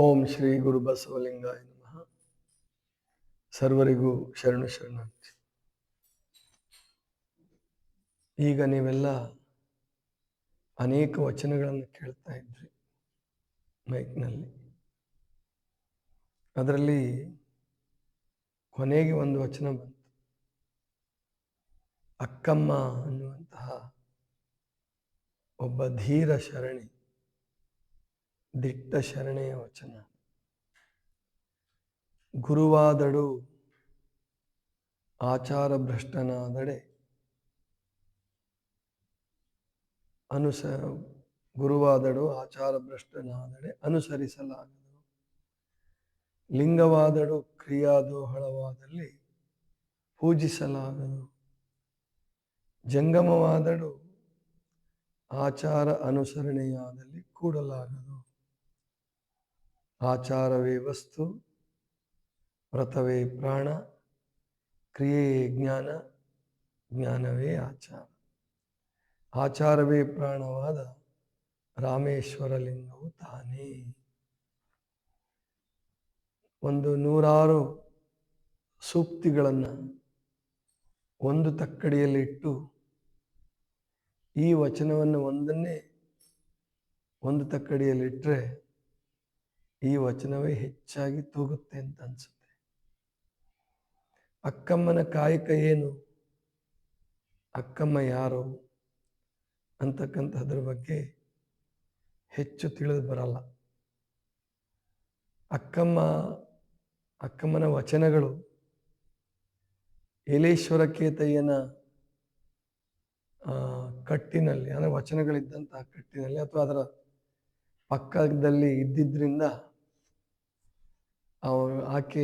ಓಂ ಶ್ರೀ ಗುರು ಬಸವಲಿಂಗಾಯ ನಮಃ. ಸರ್ವರಿಗೂ ಶರಣು ಶರಣಾರ್ಥಿ. ಈಗ ನೀವೆಲ್ಲ ಅನೇಕ ವಚನಗಳನ್ನು ಕೇಳ್ತಾ ಇದ್ರಿ ಮೈಕ್ನಲ್ಲಿ. ಅದರಲ್ಲಿ ಕೊನೆಗೆ ಒಂದು ವಚನ ಬಂತು. ಅಕ್ಕಮ್ಮ ಅನ್ನುವಂತಹ ಒಬ್ಬ ಧೀರ ಶರಣಿ. ದಿಟ್ಟ ಶರಣೆಯ ವಚನ. ಗುರುವಾದಡು ಆಚಾರ ಭ್ರಷ್ಟನಾದಡೆ ಅನುಸ ಗುರುವಾದಡು ಆಚಾರ ಭ್ರಷ್ಟನಾದಡೆ ಅನುಸರಿಸಲಾಗದು. ಲಿಂಗವಾದಡು ಕ್ರಿಯಾದೋಹಳವಾದಲ್ಲಿ ಪೂಜಿಸಲಾಗದು. ಜಂಗಮವಾದಡು ಆಚಾರ ಅನುಸರಣೆಯಾದಲ್ಲಿ ಕೂಡಲಾಗದು. ಆಚಾರವೇ ವಸ್ತು, ವ್ರತವೇ ಪ್ರಾಣ, ಕ್ರಿಯೆಯೇ ಜ್ಞಾನ, ಜ್ಞಾನವೇ ಆಚಾರ. ಆಚಾರವೇ ಪ್ರಾಣವಾದ ರಾಮೇಶ್ವರಲಿಂಗವು ತಾನೇ. ಒಂದು ನೂರಾರು ಸೂಕ್ತಿಗಳನ್ನು ಒಂದು ತಕ್ಕಡಿಯಲ್ಲಿಟ್ಟು ಈ ವಚನವನ್ನು ಒಂದನ್ನೇ ಒಂದು ತಕ್ಕಡಿಯಲ್ಲಿಟ್ಟರೆ ಈ ವಚನವೇ ಹೆಚ್ಚಾಗಿ ತೂಗುತ್ತೆ ಅಂತ ಅನ್ಸುತ್ತೆ. ಅಕ್ಕಮ್ಮನ ಕಾಯಕ ಏನು? ಅಕ್ಕಮ್ಮ ಯಾರು? ಅಂತಕ್ಕಂಥದ್ರ ಬಗ್ಗೆ ಹೆಚ್ಚು ತಿಳಿದು ಬರಲ್ಲ. ಅಕ್ಕಮ್ಮ, ಅಕ್ಕಮ್ಮನ ವಚನಗಳು ಏಲೇಶ್ವರ ಕೇತಯ್ಯನ ಕಟ್ಟಿನಲ್ಲಿ, ಅಂದರೆ ವಚನಗಳಿದ್ದಂತಹ ಕಟ್ಟಿನಲ್ಲಿ ಅಥವಾ ಅದರ ಪಕ್ಕದಲ್ಲಿ ಇದ್ದಿದ್ರಿಂದ ಅವರು ಆಕೆ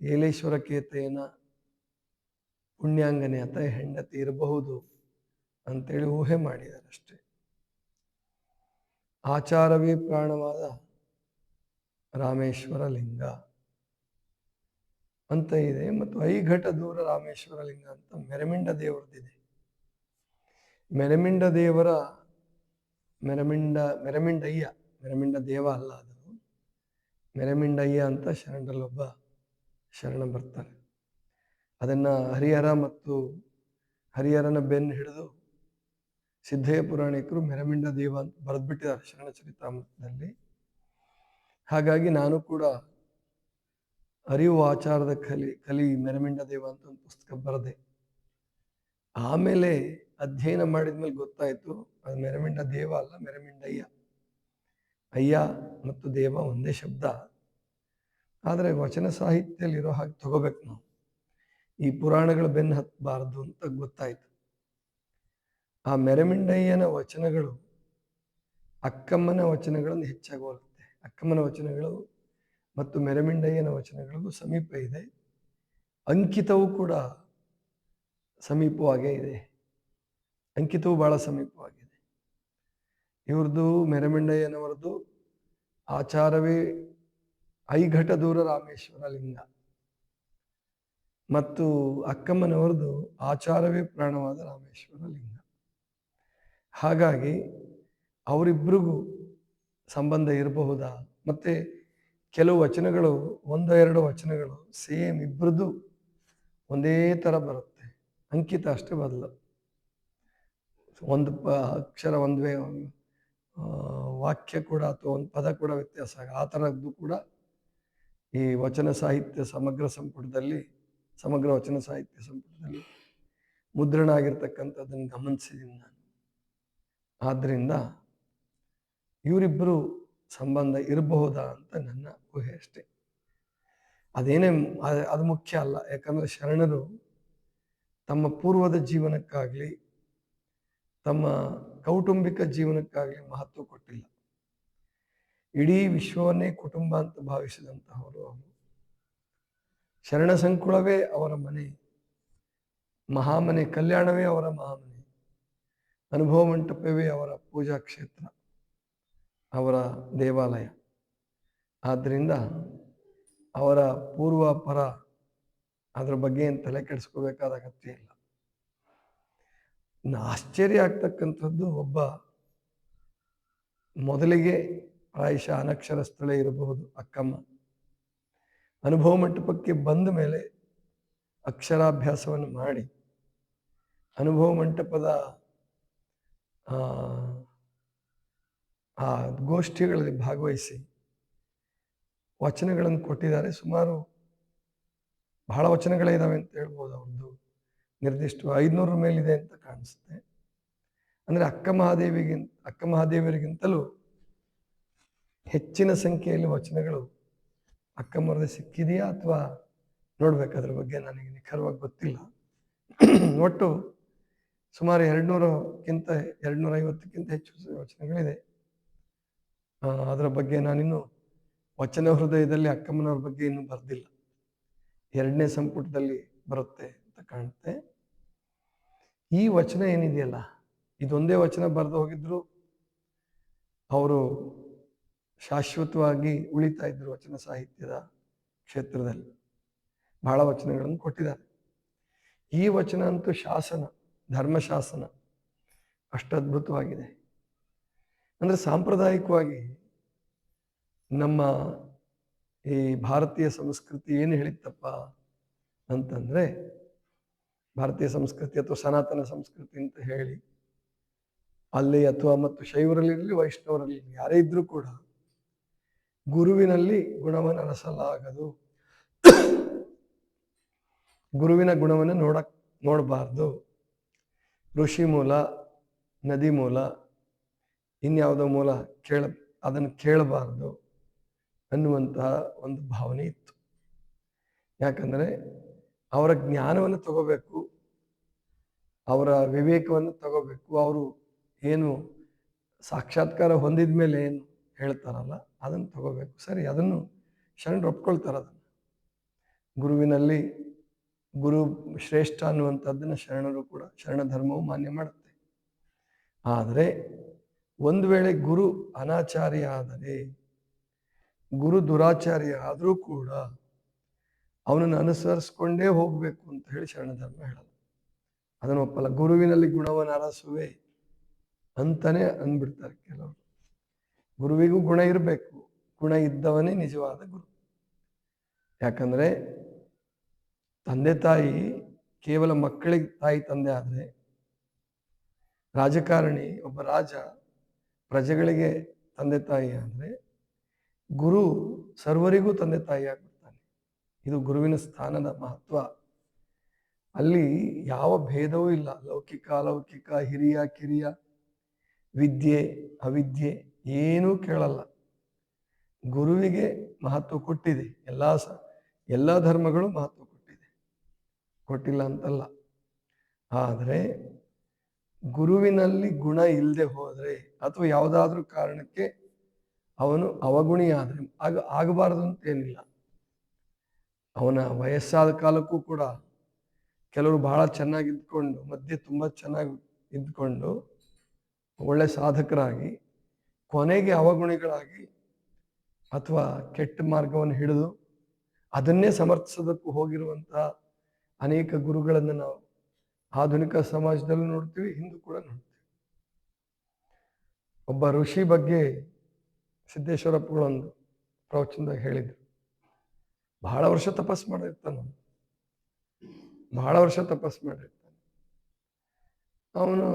ಏಲೇಶ್ವರ ಕೇತೆಯನ ಪುಣ್ಯಾಂಗನೆ ಅಥವಾ ಹೆಂಡತಿ ಇರಬಹುದು ಅಂತೇಳಿ ಊಹೆ ಮಾಡಿದ್ದಾರೆ ಅಷ್ಟೇ ಆಚಾರವೇ ಪ್ರಾಣವಾದ ರಾಮೇಶ್ವರ ಲಿಂಗ ಅಂತ ಇದೆ ಮತ್ತು ಐಘಟ ದೂರ ರಾಮೇಶ್ವರ ಲಿಂಗ ಅಂತ ಮೆರಮಿಂಡ ದೇವರದಿದೆ ಮೆರಮಿಂಡ ದೇವರ ಮೆರಮಿಂಡ ಮೆರಮಿಂಡಯ್ಯ, ಮೆರಮಿಂಡ ದೇವ ಅಲ್ಲ ಅದು. ಮೆರಮಿಂಡಯ್ಯ ಅಂತ ಶರಣರಲ್ಲೊಬ್ಬ ಶರಣ ಬರ್ತಾರೆ. ಅದನ್ನು ಹರಿಹರ ಮತ್ತು ಹರಿಹರನ ಬೆನ್ನು ಹಿಡಿದು ಸಿದ್ಧಯ್ಯ ಪುರಾಣಿಕರು ಮೆರಮಿಂಡ ದೇವ ಅಂತ ಬರೆದ್ಬಿಟ್ಟಿದ್ದಾರೆ ಶರಣ ಚರಿತಾಮೃತದಲ್ಲಿ. ಹಾಗಾಗಿ ನಾನು ಕೂಡ ಅರಿವು ಆಚಾರದ ಕಲಿ ಕಲಿ ಮೆರಮಿಂಡ ದೇವ ಅಂತ ಒಂದು ಪುಸ್ತಕ ಬರದೆ. ಆಮೇಲೆ ಅಧ್ಯಯನ ಮಾಡಿದ್ಮೇಲೆ ಗೊತ್ತಾಯಿತು, ಅದು ಮೆರಮಿಂಡ ದೇವ ಅಲ್ಲ ಮೆರಮಿಂಡಯ್ಯ ಅಯ್ಯ ಮತ್ತು ದೇವ ಒಂದೇ ಶಬ್ದ. ಆದರೆ ವಚನ ಸಾಹಿತ್ಯದಲ್ಲಿ ಇರೋ ಹಾಗೆ ತಗೋಬೇಕು ನಾವು. ಈ ಪುರಾಣಗಳು ಬೆನ್ನು ಹತ್ತಬಾರ್ದು ಅಂತ ಗೊತ್ತಾಯ್ತು. ಆ ಮೆರೆಮಿಂಡಯ್ಯನ ವಚನಗಳು ಅಕ್ಕಮ್ಮನ ವಚನಗಳನ್ನು ಹೆಚ್ಚಾಗಿ ಹೋಲುತ್ತೆ ಅಕ್ಕಮ್ಮನ ವಚನಗಳು ಮತ್ತು ಮೆರೆಮಿಂಡಯ್ಯನ ವಚನಗಳಿಗೂ ಸಮೀಪ ಇದೆ. ಅಂಕಿತವೂ ಕೂಡ ಸಮೀಪವಾಗೇ ಇದೆ. ಅಂಕಿತವು ಭಾಳ ಸಮೀಪವಾಗಿದೆ. ಇವ್ರದ್ದು ಮೆರಮಿಂಡಯ್ಯನವರದು ಆಚಾರವೇ ಐಘಟ ದೂರ ರಾಮೇಶ್ವರ ಲಿಂಗ. ಮತ್ತು ಅಕ್ಕಮ್ಮನವರದು ಆಚಾರವೇ ಪ್ರಾಣವಾದ ರಾಮೇಶ್ವರ ಲಿಂಗ. ಹಾಗಾಗಿ ಅವರಿಬ್ಬರಿಗೂ ಸಂಬಂಧ ಇರಬಹುದಾ? ಮತ್ತೆ ಕೆಲವು ವಚನಗಳು, ಒಂದು, ಎರಡು ವಚನಗಳು ಸೇಮ್ ಇಬ್ಬರದು ಒಂದೇ ಥರ ಬರುತ್ತೆ. ಅಂಕಿತ ಅಷ್ಟೇ ಬದಲು. ಒಂದು ಅಕ್ಷರ ಒಂದು ವಾಕ್ಯ ಕೂಡ ಅಥವಾ ಒಂದು ಪದ ಕೂಡ ವ್ಯತ್ಯಾಸ ಆಗ ಆ ಥರದ್ದು ಕೂಡ ಈ ವಚನ ಸಾಹಿತ್ಯ ಸಮಗ್ರ ಸಂಪುಟದಲ್ಲಿ, ಸಮಗ್ರ ವಚನ ಸಾಹಿತ್ಯ ಸಂಪುಟದಲ್ಲಿ ಮುದ್ರಣ ಆಗಿರ್ತಕ್ಕಂಥದ್ದನ್ನು ಗಮನಿಸಿದ್ದೀನಿ ನಾನು. ಆದ್ದರಿಂದ ಇವರಿಬ್ಬರು ಸಂಬಂಧ ಇರಬಹುದಾ ಅಂತ ನನ್ನ ಊಹೆ ಅಷ್ಟೆ. ಅದೇನೇ ಅದು ಮುಖ್ಯ ಅಲ್ಲ. ಯಾಕಂದರೆ ಶರಣರು ತಮ್ಮ ಪೂರ್ವದ ಜೀವನಕ್ಕಾಗಲಿ, ತಮ್ಮ ಕೌಟುಂಬಿಕ ಜೀವನಕ್ಕಾಗಿ ಮಹತ್ವ ಕೊಟ್ಟಿಲ್ಲ. ಇಡೀ ವಿಶ್ವವನ್ನೇ ಕುಟುಂಬ ಅಂತ ಭಾವಿಸಿದಂತಹವರು ಅವರು. ಶರಣ ಸಂಕುಳವೇ ಅವರ ಮನೆ. ಮಹಾಮನೆ ಕಲ್ಯಾಣವೇ ಅವರ ಮಹಾಮನೆ. ಅನುಭವ ಮಂಟಪವೇ ಅವರ ಪೂಜಾ ಕ್ಷೇತ್ರ, ಅವರ ದೇವಾಲಯ. ಆದ್ದರಿಂದ ಅವರ ಪೂರ್ವ ಪರ ಅದ್ರ ಬಗ್ಗೆ ಏನು ತಲೆ ಕೆಡಿಸ್ಕೋಬೇಕಾದ ಅಗತ್ಯ ಇಲ್ಲ. ಇನ್ನು ಆಶ್ಚರ್ಯ ಆಗ್ತಕ್ಕಂಥದ್ದು ಒಬ್ಬ ಮೊದಲಿಗೆ ಪ್ರಾಯಶಃ ಅನಕ್ಷರಸ್ಥಳೇ ಇರಬಹುದು ಅಕ್ಕಮ್ಮ. ಅನುಭವ ಮಂಟಪಕ್ಕೆ ಬಂದ ಮೇಲೆ ಅಕ್ಷರಾಭ್ಯಾಸವನ್ನು ಮಾಡಿ ಅನುಭವ ಮಂಟಪದ ಆ, ಗೋಷ್ಠಿಗಳಲ್ಲಿ ಭಾಗವಹಿಸಿ ವಚನಗಳನ್ನು ಕೊಟ್ಟಿದ್ದಾರೆ. ಸುಮಾರು ಬಹಳ ವಚನಗಳೇ ಇದ್ದಾವೆ ಅಂತ ಹೇಳ್ಬೋದು ಅವ್ರದ್ದು ನಿರ್ದಿಷ್ಟ ಐದುನೂರ ಮೇಲಿದೆ ಅಂತ ಕಾಣಿಸುತ್ತೆ. ಅಂದರೆ ಅಕ್ಕ ಮಹಾದೇವಿಗಿಂತ ಅಕ್ಕ ಮಹಾದೇವರಿಗಿಂತಲೂ ಹೆಚ್ಚಿನ ಸಂಖ್ಯೆಯಲ್ಲಿ ವಚನಗಳು ಅಕ್ಕಮ್ಮರದೇ ಸಿಕ್ಕಿದೆಯಾ ಅಥವಾ ನೋಡ್ಬೇಕು ಬಗ್ಗೆ ನನಗೆ ನಿಖರವಾಗಿ ಗೊತ್ತಿಲ್ಲ. ಒಟ್ಟು ಸುಮಾರು ಎರಡುನೂರಕ್ಕಿಂತ ಎರಡುನೂರ ಐವತ್ತಕ್ಕಿಂತ ಹೆಚ್ಚು ವಚನಗಳಿದೆ. ಅದರ ಬಗ್ಗೆ ನಾನಿನ್ನು ವಚನ ಹೃದಯದಲ್ಲಿ ಅಕ್ಕಮ್ಮನವ್ರ ಬಗ್ಗೆ ಇನ್ನೂ ಬರೆದಿಲ್ಲ. ಎರಡನೇ ಸಂಪುಟದಲ್ಲಿ ಬರುತ್ತೆ ಅಂತ ಕಾಣುತ್ತೆ. ಈ ವಚನ ಏನಿದೆಯಲ್ಲ, ಇದೊಂದೇ ವಚನ ಬರೆದು ಹೋಗಿದ್ರು. ಅವರು ಶಾಶ್ವತವಾಗಿ ಉಳಿತಾ ಇದ್ರು ವಚನ ಸಾಹಿತ್ಯದ ಕ್ಷೇತ್ರದಲ್ಲಿ. ಬಹಳ ವಚನಗಳನ್ನು ಕೊಟ್ಟಿದ್ದಾರೆ. ಈ ವಚನ ಅಂತೂ ಶಾಸನ, ಧರ್ಮಶಾಸನ. ಅಷ್ಟು ಅದ್ಭುತವಾಗಿದೆ. ಅಂದರೆ ಸಾಂಪ್ರದಾಯಿಕವಾಗಿ ನಮ್ಮ ಈ ಭಾರತೀಯ ಸಂಸ್ಕೃತಿ ಏನು ಹೇಳಿತ್ತಪ್ಪ ಅಂತಂದರೆ ಭಾರತೀಯ ಸಂಸ್ಕೃತಿ ಅಥವಾ ಸನಾತನ ಸಂಸ್ಕೃತಿ ಅಂತ ಹೇಳಿ, ಅಲ್ಲಿ ಅಥವಾ ಮತ್ತು ಶೈವರಲ್ಲಿರಲಿ ವೈಷ್ಣವರಲ್ಲಿ ಯಾರೇ ಇದ್ರೂ ಕೂಡ ಗುರುವಿನಲ್ಲಿ ಗುಣವನ್ನು ನಡೆಸಲಾಗದು ಗುರುವಿನ ಗುಣವನ್ನು ನೋಡ, ನೋಡಬಾರ್ದು. ಋಷಿ ಮೂಲ, ನದಿ ಮೂಲ, ಇನ್ಯಾವುದೋ ಮೂಲ ಕೇಳ, ಅದನ್ನು ಕೇಳಬಾರ್ದು ಅನ್ನುವಂತಹ ಒಂದು ಭಾವನೆ ಇತ್ತು. ಯಾಕಂದರೆ ಅವರ ಜ್ಞಾನವನ್ನು ತಗೋಬೇಕು, ಅವರ ವಿವೇಕವನ್ನು ತಗೋಬೇಕು. ಅವರು ಏನು ಸಾಕ್ಷಾತ್ಕಾರ ಹೊಂದಿದ ಮೇಲೆ ಏನು ಹೇಳ್ತಾರಲ್ಲ, ಅದನ್ನು ತಗೋಬೇಕು. ಸರಿ, ಅದನ್ನು ಶರಣರು ಒಪ್ಕೊಳ್ತಾರೆ ಅದನ್ನು. ಗುರುವಿನಲ್ಲಿ ಗುರು ಶ್ರೇಷ್ಠ ಅನ್ನುವಂಥದ್ದನ್ನು ಶರಣರು ಕೂಡ ಶರಣ ಧರ್ಮವು ಮಾನ್ಯ ಮಾಡುತ್ತೆ. ಆದರೆ ಒಂದು ವೇಳೆ ಗುರು ಅನಾಚಾರಿಯಾದರೆ, ಗುರು ದುರಾಚಾರ್ಯ ಆದರೂ ಕೂಡ ಅವನನ್ನು ಅನುಸರಿಸ್ಕೊಂಡೇ ಹೋಗಬೇಕು ಅಂತ ಹೇಳಿ ಶರಣಧರ್ಮ ಹೇಳಲ್ಲ ಅದನ್ನು ಒಪ್ಪಲ್ಲ ಗುರುವಿನಲ್ಲಿ ಗುಣವನ್ನು ಅರಸುವೆ ಅಂತಾನೆ ಅಂದ್ಬಿಡ್ತಾರೆ ಕೆಲವರು. ಗುರುವಿಗೂ ಗುಣ ಇರಬೇಕು. ಗುಣ ಇದ್ದವನೇ ನಿಜವಾದ ಗುರು. ಯಾಕಂದ್ರೆ ತಂದೆ ತಾಯಿ ಕೇವಲ ಮಕ್ಕಳಿಗೆ, ತಾಯಿ ತಂದೆ ಆದರೆ ರಾಜಕಾರಣಿ, ಒಬ್ಬ ರಾಜ ಪ್ರಜೆಗಳಿಗೆ ತಂದೆ ತಾಯಿ ಆದರೆ ಗುರು ಸರ್ವರಿಗೂ ತಂದೆ ತಾಯಿ ಆಗ್ಬಿಡ್ತಾನೆ ಇದು ಗುರುವಿನ ಸ್ಥಾನದ ಮಹತ್ವ. ಅಲ್ಲಿ ಯಾವ ಭೇದವೂ ಇಲ್ಲ. ಲೌಕಿಕ, ಅಲೌಕಿಕ, ಹಿರಿಯ, ಕಿರಿಯ, ವಿದ್ಯೆ, ಅವಿದ್ಯೆ ಏನೂ ಕೇಳಲ್ಲ. ಗುರುವಿಗೆ ಮಹತ್ವ ಕೊಟ್ಟಿದೆ. ಎಲ್ಲ ಸ, ಎಲ್ಲ ಧರ್ಮಗಳು ಮಹತ್ವ ಕೊಟ್ಟಿದೆ. ಕೊಟ್ಟಿಲ್ಲ ಅಂತಲ್ಲ. ಆದರೆ ಗುರುವಿನಲ್ಲಿ ಗುಣ ಇಲ್ಲದೆ ಹೋದರೆ ಅಥವಾ ಯಾವುದಾದ್ರೂ ಕಾರಣಕ್ಕೆ ಅವನು ಅವಗುಣಿಯಾದರೆ ಆಗ ಆಗಬಾರದು ಅಂತ ಏನಿಲ್ಲ ಅವನ ವಯಸ್ಸಾದ ಕಾಲಕ್ಕೂ ಕೂಡ ಕೆಲವರು ಬಹಳ ಚೆನ್ನಾಗಿ ಇದ್ಕೊಂಡು, ಮಧ್ಯೆ ತುಂಬ ಚೆನ್ನಾಗಿ ಇದ್ಕೊಂಡು ಒಳ್ಳೆ ಸಾಧಕರಾಗಿ, ಕೊನೆಗೆ ಅವಗುಣಿಗಳಾಗಿ ಅಥವಾ ಕೆಟ್ಟ ಮಾರ್ಗವನ್ನು ಹಿಡಿದು ಅದನ್ನೇ ಸಮರ್ಥಿಸೋದಕ್ಕೂ ಹೋಗಿರುವಂತಹ ಅನೇಕ ಗುರುಗಳನ್ನು ನಾವು ಆಧುನಿಕ ಸಮಾಜದಲ್ಲೂ ನೋಡ್ತೀವಿ, ಹಿಂದೂ ಕೂಡ ನೋಡ್ತೀವಿ. ಒಬ್ಬ ಋಷಿ ಬಗ್ಗೆ ಸಿದ್ದೇಶ್ವರಪ್ಪಗಳೊಂದು ಪ್ರವಚನದಾಗ ಹೇಳಿದ್ರು. ಬಹಳ ವರ್ಷ ತಪಸ್ ಮಾಡಿರ್ತಾನ. ಬಹಳ ವರ್ಷ ತಪಸ್ ಮಾಡಿರ್ತಾನೆ. ಅವನು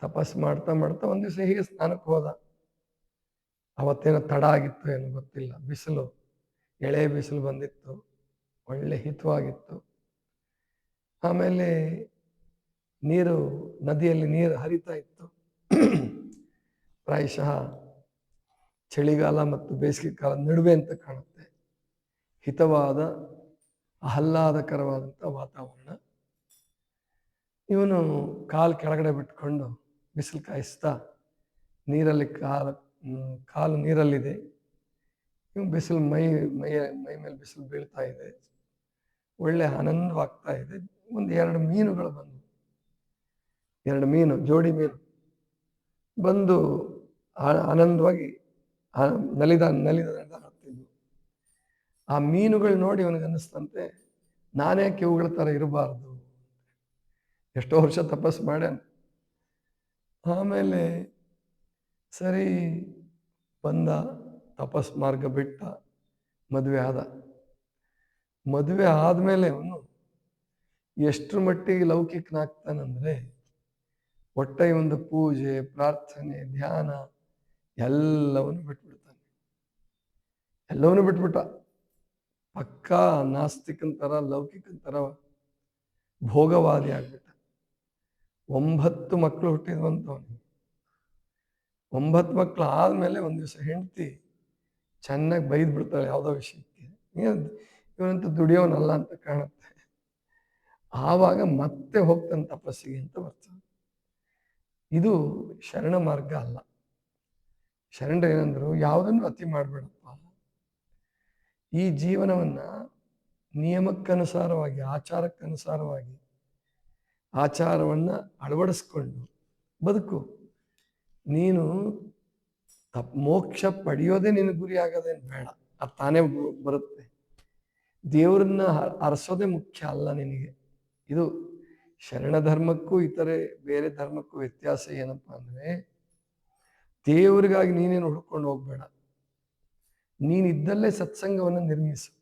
ತಪಸ್ ಮಾಡ್ತಾ ಮಾಡ್ತಾ ಒಂದು ದಿವಸ ಹೀಗೆ ಸ್ನಾನಕ್ಕೆ ಹೋದ. ಅವತ್ತೇನೋ ತಡ ಆಗಿತ್ತು ಏನೋ ಗೊತ್ತಿಲ್ಲ. ಬಿಸಿಲು, ಎಳೆ ಬಿಸಿಲು ಬಂದಿತ್ತು. ಒಳ್ಳೆ ಹಿತವಾಗಿತ್ತು. ಆಮೇಲೆ ನೀರು, ನದಿಯಲ್ಲಿ ನೀರು ಹರಿತಾ ಇತ್ತು. ಪ್ರಾಯಶಃ ಚಳಿಗಾಲ ಮತ್ತು ಬೇಸಿಗೆ ಕಾಲ ನಡುವೆ ಅಂತ ಕಾಣುತ್ತೆ. ಹಿತವಾದ ಆಹ್ಲಾದಕರವಾದಂಥ ವಾತಾವರಣ. ಇವನು ಕಾಲು ಕೆಳಗಡೆ ಬಿಟ್ಕೊಂಡು ಬಿಸಿಲು ಕಾಯಿಸ್ತಾ ನೀರಲ್ಲಿ ಕಾಲು ಕಾಲು ನೀರಲ್ಲಿದೆ. ಇವನು ಬಿಸಿಲು ಮೈ ಮೈ ಮೈ ಮೇಲೆ ಬಿಸಿಲು ಬೀಳ್ತಾ ಇದೆ. ಒಳ್ಳೆ ಆನಂದವಾಗ್ತಾ ಇದೆ. ಒಂದು ಎರಡು ಮೀನುಗಳು ಬಂದು ಎರಡು ಮೀನು, ಜೋಡಿ ಮೀನು. ಬಂದು ಆನಂದವಾಗಿ ನಲಿದ ನಲಿದ ಆ ಮೀನುಗಳು ನೋಡಿ ಅವನಿಗೆ ಅನ್ನಿಸ್ತಂತೆ ನಾನೇ ಇವುಗಳ ಥರ ಇರಬಾರ್ದು. ಎಷ್ಟೋ ವರ್ಷ ತಪಸ್ಸು ಮಾಡ್ಯಾನ. ಆಮೇಲೆ ಸರಿ, ಬಂದ ತಪಸ್ ಮಾರ್ಗ ಬಿಟ್ಟ, ಮದುವೆ ಆದ. ಮದುವೆ ಆದಮೇಲೆ ಅವನು ಎಷ್ಟರ ಮಟ್ಟಿಗೆ ಲೌಕಿಕನಾಗ್ತಾನಂದರೆ ಒಟ್ಟೆ ಒಂದು ಪೂಜೆ, ಪ್ರಾರ್ಥನೆ, ಧ್ಯಾನ, ಎಲ್ಲವನ್ನು ಬಿಟ್ಬಿಡ್ತಾನೆ. ಎಲ್ಲವನ್ನೂ ಬಿಟ್ಬಿಟ್ಟ. ಪಕ್ಕಾ ನಾಸ್ತಿಕಂತರ ಥರ ಭೋಗವಾದಿ ಆಗ್ಬಿಟ್ಟ. ಒಂಬತ್ತು ಮಕ್ಕಳು ಹುಟ್ಟಿದ್ವಂತವನಿಗೆ ಒಂಬತ್ತು ಮಕ್ಕಳು ಆದಮೇಲೆ ಒಂದು ದಿವಸ ಹೆಂಡತಿ ಚೆನ್ನಾಗಿ ಬೈದು ಬಿಡ್ತಾಳೆ ಯಾವುದೋ ವಿಷಯಕ್ಕೆ. ಇವನಂತ ದುಡಿಯೋನಲ್ಲ ಅಂತ ಕಾಣುತ್ತೆ. ಆವಾಗ ಮತ್ತೆ ಹೋಗ್ತಾನೆ ತಪಸ್ಸಿಗೆ ಅಂತ ಬರ್ತಾನೆ ಇದು ಶರಣ ಮಾರ್ಗ ಅಲ್ಲ. ಶರಣ ಏನಂದ್ರು, ಯಾವುದನ್ನು ಅತಿ ಮಾಡಬೇಡಪ್ಪ. ಈ ಜೀವನವನ್ನ ನಿಯಮಕ್ಕನುಸಾರವಾಗಿ, ಆಚಾರಕ್ಕನುಸಾರವಾಗಿ, ಆಚಾರವನ್ನ ಅಳವಡಿಸ್ಕೊಂಡು ಬದುಕು. ನೀನು ತಪ್, ಮೋಕ್ಷ ಪಡೆಯೋದೇ ನಿನ್ನ ಗುರಿ ಆಗೋದೇನು ಬೇಡ. ಅದು ತಾನೇ ಬರುತ್ತೆ. ದೇವರನ್ನ ಅರಸೋದೇ ಮುಖ್ಯ ಅಲ್ಲ ನಿನಗೆ. ಇದು ಶರಣ ಧರ್ಮಕ್ಕೂ ಇತರೆ ಬೇರೆ ಧರ್ಮಕ್ಕೂ ವ್ಯತ್ಯಾಸ ಏನಪ್ಪಾ ಅಂದ್ರೆ ದೇವರಿಗಾಗಿ ನೀನೇನು ಹುಡ್ಕೊಂಡು ಹೋಗ್ಬೇಡ. ನೀನ್ ಇದ್ದಲ್ಲೇ ಸತ್ಸಂಗವನ್ನು ನಿರ್ಮಿಸು.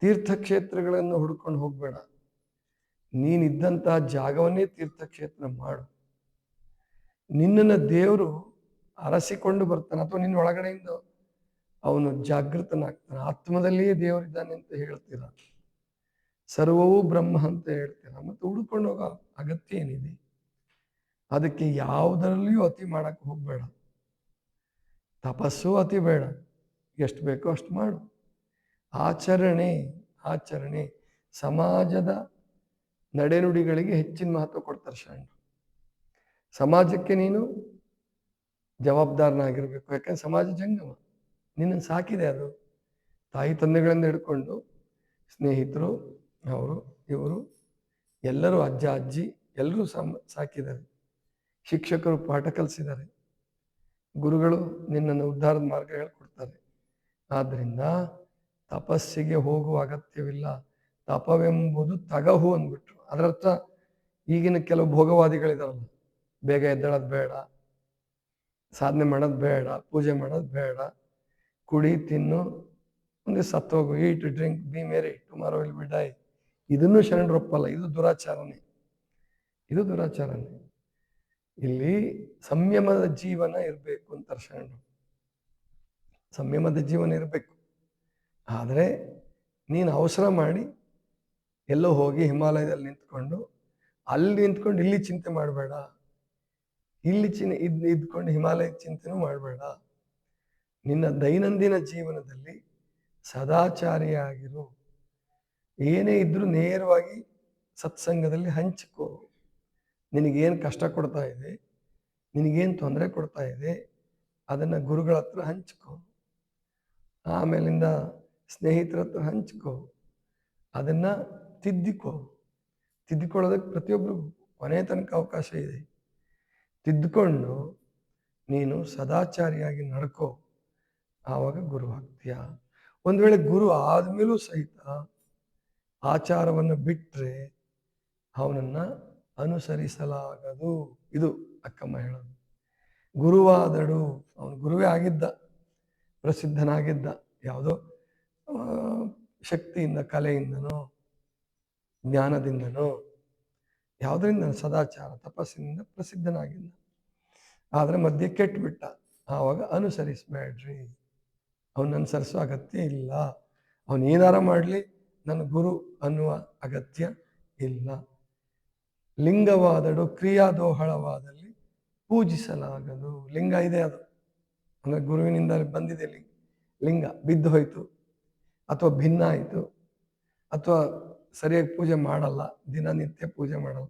ತೀರ್ಥಕ್ಷೇತ್ರಗಳನ್ನು ಹುಡ್ಕೊಂಡು ಹೋಗ್ಬೇಡ. ನೀನಿದ್ದಂತಹ ಜಾಗವನ್ನೇ ತೀರ್ಥಕ್ಷೇತ್ರ ಮಾಡು. ನಿನ್ನನ್ನು ದೇವರು ಅರಸಿಕೊಂಡು ಬರ್ತಾನೆ ಅಥವಾ ನಿನ್ನ ಒಳಗಡೆಯಿಂದ ಅವನು ಜಾಗೃತನಾಗ್ತಾನೆ. ಆತ್ಮದಲ್ಲಿಯೇ ದೇವರಿದ್ದಾನೆ ಅಂತ ಹೇಳ್ತೀರ? ಸರ್ವವೂ ಬ್ರಹ್ಮ ಅಂತ ಹೇಳ್ತೀರ? ಮತ್ತೆ ಹುಡ್ಕೊಂಡು ಹೋಗೋ ಅಗತ್ಯ ಏನಿದೆ? ಅದಕ್ಕೆ ಯಾವುದರಲ್ಲಿಯೂ ಅತಿ ಮಾಡಕ್ಕೆ ಹೋಗ್ಬೇಡ. ತಪಸ್ಸು ಅತಿ ಬೇಡ. ಎಷ್ಟು ಬೇಕೋ ಅಷ್ಟು ಮಾಡು. ಆಚರಣೆ ಆಚರಣೆ. ಸಮಾಜದ ನಡೆನುಡಿಗಳಿಗೆ ಹೆಚ್ಚಿನ ಮಹತ್ವ ಕೊಡ್ತಾರೆ ಶರಣರು ಸಮಾಜಕ್ಕೆ ನೀನು ಜವಾಬ್ದಾರನಾಗಿರಬೇಕು. ಯಾಕಂದ್ರೆ ಸಮಾಜ ಜಂಗಮ. ನಿನ್ನನ್ನು ಸಾಕಿದೆ ಅದು. ತಾಯಿ ತಂದೆಗಳನ್ನು ಹಿಡ್ಕೊಂಡು ಸ್ನೇಹಿತರು, ಅವರು, ಇವರು, ಎಲ್ಲರೂ ಅಜ್ಜ, ಅಜ್ಜಿ ಎಲ್ಲರೂ ಸಮ, ಸಾಕಿದ್ದಾರೆ. ಶಿಕ್ಷಕರು ಪಾಠ ಕಲಿಸಿದ್ದಾರೆ. ಗುರುಗಳು ನಿನ್ನನ್ನು ಉದ್ಧಾರದ ಮಾರ್ಗ ಹೇಳ್ಕೊಡ್ತಾರೆ. ಆದ್ದರಿಂದ ತಪಸ್ಸಿಗೆ ಹೋಗುವ ಅಗತ್ಯವಿಲ್ಲ. ತಪವೆಂಬುದು ತಗಹು ಅಂದ್ಬಿಟ್ರು. ಅದರರ್ಥ ಈಗಿನ ಕೆಲವು ಭೋಗವಾದಿಗಳಿದಾರಲ್ಲ, ಬೇಗ ಎದ್ದೇಳೋದು ಬೇಡ, ಸಾಧನೆ ಮಾಡೋದು ಬೇಡ, ಪೂಜೆ ಮಾಡೋದು ಬೇಡ, ಕುಡಿ, ತಿನ್ನು ಒಂದು ಸತ್ತೋಗು, eat, drink, be merry, tomorrow will be die. ಇದನ್ನು ಶರಣರು ಒಪ್ಪಲ್ಲ. ಇದು ದುರಾಚಾರನೆ ಇದು ದುರಾಚಾರನೆ ಇಲ್ಲಿ ಸಂಯಮದ ಜೀವನ ಇರಬೇಕು ಅಂತಾರೆ ಶರಣರು. ಸಂಯಮದ ಜೀವನ ಇರಬೇಕು. ಆದರೆ ನೀನು ಅವಸರ ಮಾಡಿ ಎಲ್ಲೋ ಹೋಗಿ ಹಿಮಾಲಯದಲ್ಲಿ ನಿಂತ್ಕೊಂಡು, ಅಲ್ಲಿ ನಿಂತ್ಕೊಂಡು ಇಲ್ಲಿ ಚಿಂತೆ ಮಾಡಬೇಡ. ಇಲ್ಲಿ ಚಿನ್ ಇದ್, ಇದ್ಕೊಂಡು ಹಿಮಾಲಯದ ಚಿಂತೆನೂ ಮಾಡಬೇಡ. ನಿನ್ನ ದೈನಂದಿನ ಜೀವನದಲ್ಲಿ ಸದಾಚಾರಿಯಾಗಿರು. ಏನೇ ಇದ್ದರೂ ನೇರವಾಗಿ ಸತ್ಸಂಗದಲ್ಲಿ ಹಂಚಿಕೋ. ನಿನಗೇನು ಕಷ್ಟ ಕೊಡ್ತಾ ಇದೆ? ನಿನಗೇನು ತೊಂದರೆ ಕೊಡ್ತಾ ಇದೆ? ಅದನ್ನು ಗುರುಗಳ ಹತ್ರ ಹಂಚ್ಕೋ. ಆಮೇಲಿಂದ ಸ್ನೇಹಿತರ ಹತ್ರ ಹಂಚ್ಕೋ. ಅದನ್ನು ತಿದ್ದಿಕೋ. ತಿದ್ದಿಕೊಳ್ಳೋದಕ್ಕೆ ಪ್ರತಿಯೊಬ್ಬರಿಗೂ ಕೊನೆ ತನಕ ಅವಕಾಶ ಇದೆ. ತಿದ್ದುಕೊಂಡು ನೀನು ಸದಾಚಾರಿಯಾಗಿ ನಡ್ಕೋ. ಆವಾಗ ಗುರು ಆಗ್ತೀಯ? ಒಂದು ವೇಳೆ ಗುರು ಆದಮೇಲೂ ಸಹಿತ ಆಚಾರವನ್ನು ಬಿಟ್ಟರೆ ಅವನನ್ನು ಅನುಸರಿಸಲಾಗದು. ಇದು ಅಕ್ಕಮ್ಮ ಹೇಳೋದು. ಗುರುವಾದಡು ಅವನು ಗುರುವೇ ಆಗಿದ್ದ. ಪ್ರಸಿದ್ಧನಾಗಿದ್ದ ಯಾವುದೋ ಶಕ್ತಿಯಿಂದ, ಕಲೆಯಿಂದನೋ, ಜ್ಞಾನದಿಂದನೋ ಯಾವುದರಿಂದ ಸದಾಚಾರ, ತಪಸ್ಸಿನಿಂದ ಪ್ರಸಿದ್ಧನಾಗಿದ್ದ. ಆದರೆ ಮಧ್ಯೆ ಕೆಟ್ಟುಬಿಟ್ಟ ಆವಾಗ ಅನುಸರಿಸಬೇಡ್ರಿ. ಅವನ ಅನುಸರಿಸೋ ಅಗತ್ಯ ಇಲ್ಲ. ಅವನು ಏನಾರ ಮಾಡಲಿ ನನ್ನ ಗುರು ಅನ್ನುವ ಅಗತ್ಯ ಇಲ್ಲ. ಲಿಂಗವಾದಡು, ಕ್ರಿಯಾದೋಹಳವಾದಲ್ಲಿ ಪೂಜಿಸಲಾಗದು. ಲಿಂಗ ಇದೆ ಅದು. ಅಂದರೆ ಗುರುವಿನಿಂದ ಬಂದಿದೆ ಲಿಂಗ. ಲಿಂಗ ಬಿದ್ದು ಹೋಯಿತು, ಅಥವಾ ಭಿನ್ನ ಆಯಿತು, ಅಥವಾ ಸರಿಯಾಗಿ ಪೂಜೆ ಮಾಡಲ್ಲ, ದಿನನಿತ್ಯ ಪೂಜೆ ಮಾಡಲ್ಲ.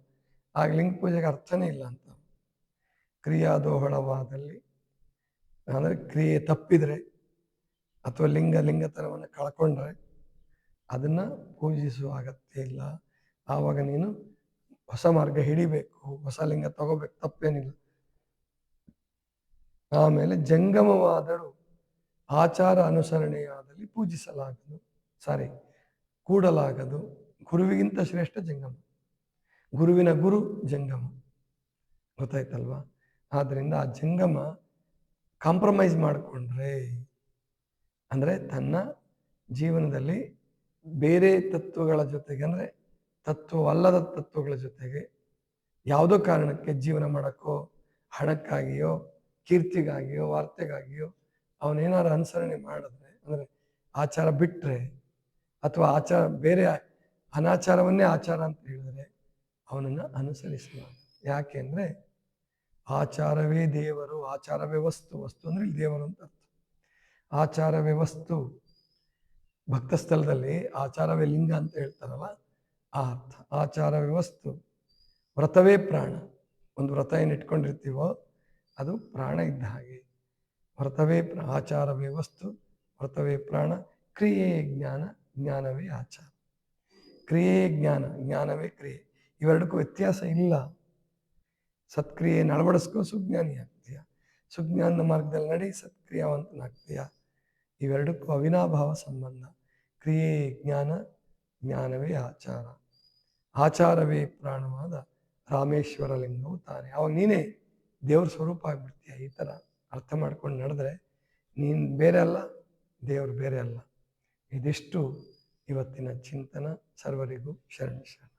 ಆಗ ಲಿಂಗ ಪೂಜೆಗೆ ಅರ್ಥನೇ ಇಲ್ಲ ಅಂತ. ಕ್ರಿಯಾದೋಹಳವಾದಲ್ಲಿ ಅಂದರೆ ಕ್ರಿಯೆ ತಪ್ಪಿದರೆ, ಅಥವಾ ಲಿಂಗ ಲಿಂಗತನವನ್ನು ಕಳ್ಕೊಂಡ್ರೆ, ಅದನ್ನು ಪೂಜಿಸುವ ಅಗತ್ಯ ಇಲ್ಲ. ಆವಾಗ ನೀನು ಹೊಸ ಮಾರ್ಗ ಹಿಡಿಬೇಕು, ಹೊಸ ಲಿಂಗ ತಗೋಬೇಕು, ತಪ್ಪೇನಿಲ್ಲ. ಆಮೇಲೆ ಜಂಗಮವಾದರೂ ಆಚಾರ ಅನುಸರಣೆಯಾದಲ್ಲಿ ಪೂಜಿಸಲಾಗದು. ಸಾರಿ, ಕೂಡಲಾಗದು. ಗುರುವಿಗಿಂತ ಶ್ರೇಷ್ಠ ಜಂಗಮ. ಗುರುವಿನ ಗುರು ಜಂಗಮ. ಗೊತ್ತಾಯ್ತಲ್ವಾ? ಆದ್ದರಿಂದ ಆ ಜಂಗಮ ಕಾಂಪ್ರಮೈಸ್ ಮಾಡಿಕೊಂಡ್ರೆ, ಅಂದರೆ ತನ್ನ ಜೀವನದಲ್ಲಿ ಬೇರೆ ತತ್ವಗಳ ಜೊತೆಗೆ, ಅಂದರೆ ತತ್ವವಲ್ಲದ ತತ್ವಗಳ ಜೊತೆಗೆ ಯಾವುದೋ ಕಾರಣಕ್ಕೆ ಜೀವನ ಮಾಡೋಕ್ಕೋ, ಹಣಕ್ಕಾಗಿಯೋ ಕೀರ್ತಿಗಾಗಿಯೋ, ವಾರ್ತೆಗಾಗಿಯೋ ಅವನೇನಾರು ಅನುಸರಣೆ ಮಾಡಿದ್ರೆ, ಅಂದರೆ ಆಚಾರ ಬಿಟ್ಟರೆ ಅಥವಾ ಆಚಾರ, ಬೇರೆ ಅನಾಚಾರವನ್ನೇ ಆಚಾರ ಅಂತ ಹೇಳಿದ್ರೆ ಅವನನ್ನು ಅನುಸರಿಸಬಾರ್ದು ಯಾಕೆ ಅಂದರೆ ಆಚಾರವೇ ದೇವರು, ಆಚಾರವೇ ವಸ್ತು ವಸ್ತು ಅಂದರೆ ಇಲ್ಲಿ ದೇವರು ಅಂತ ಅರ್ಥ. ಆಚಾರ ವಸ್ತು, ಭಕ್ತ ಸ್ಥಳದಲ್ಲಿ ಆಚಾರವೇ ಲಿಂಗ ಅಂತ ಹೇಳ್ತಾರಲ್ಲ, ಆ ಅರ್ಥ. ವಸ್ತು, ವ್ರತವೇ ಪ್ರಾಣ. ಒಂದು ವ್ರತ ಏನು ಇಟ್ಕೊಂಡಿರ್ತೀವೋ ಅದು ಪ್ರಾಣ ಇದ್ದ ಹಾಗೆ. ವ್ರತವೇ ಆಚಾರವೇ ವಸ್ತು, ವ್ರತವೇ ಪ್ರಾಣ, ಕ್ರಿಯೆ ಜ್ಞಾನ, ಜ್ಞಾನವೇ ಆಚಾರ. ಕ್ರಿಯೆ ಜ್ಞಾನ, ಜ್ಞಾನವೇ ಕ್ರಿಯೆ. ಇವೆರಡಕ್ಕೂ ವ್ಯತ್ಯಾಸ ಇಲ್ಲ. ಸತ್ಕ್ರಿಯೆಯನ್ನು ಅಳವಡಿಸ್ಕೋ ಸುಜ್ಞಾನಿ ಆಗ್ತೀಯ. ಸುಜ್ಞಾನದ ಮಾರ್ಗದಲ್ಲಿ ನಡಿ, ಸತ್ಕ್ರಿಯಾವಂತನಾಗ್ತೀಯ. ಇವೆರಡಕ್ಕೂ ಅವಿನಾಭಾವ ಸಂಬಂಧ. ಕ್ರಿಯೆ ಜ್ಞಾನ, ಜ್ಞಾನವೇ ಆಚಾರ. ಆಚಾರವೇ ಪ್ರಾಣವಾದ ರಾಮೇಶ್ವರ ಲಿಂಗವು ತಾನೆ. ಅವಾಗ ನೀನೇ ದೇವ್ರ ಸ್ವರೂಪ ಆಗ್ಬಿಡ್ತೀಯ ಈ ಥರ ಅರ್ಥ ಮಾಡ್ಕೊಂಡು ನಡೆದ್ರೆ ನೀನು ಬೇರೆ ಅಲ್ಲ, ದೇವರು ಬೇರೆ ಅಲ್ಲ. ಇದಿಷ್ಟು ಇವತ್ತಿನ ಚಿಂತನ. ಸರ್ವರಿಗೂ ಶರಣ ಶರಣ.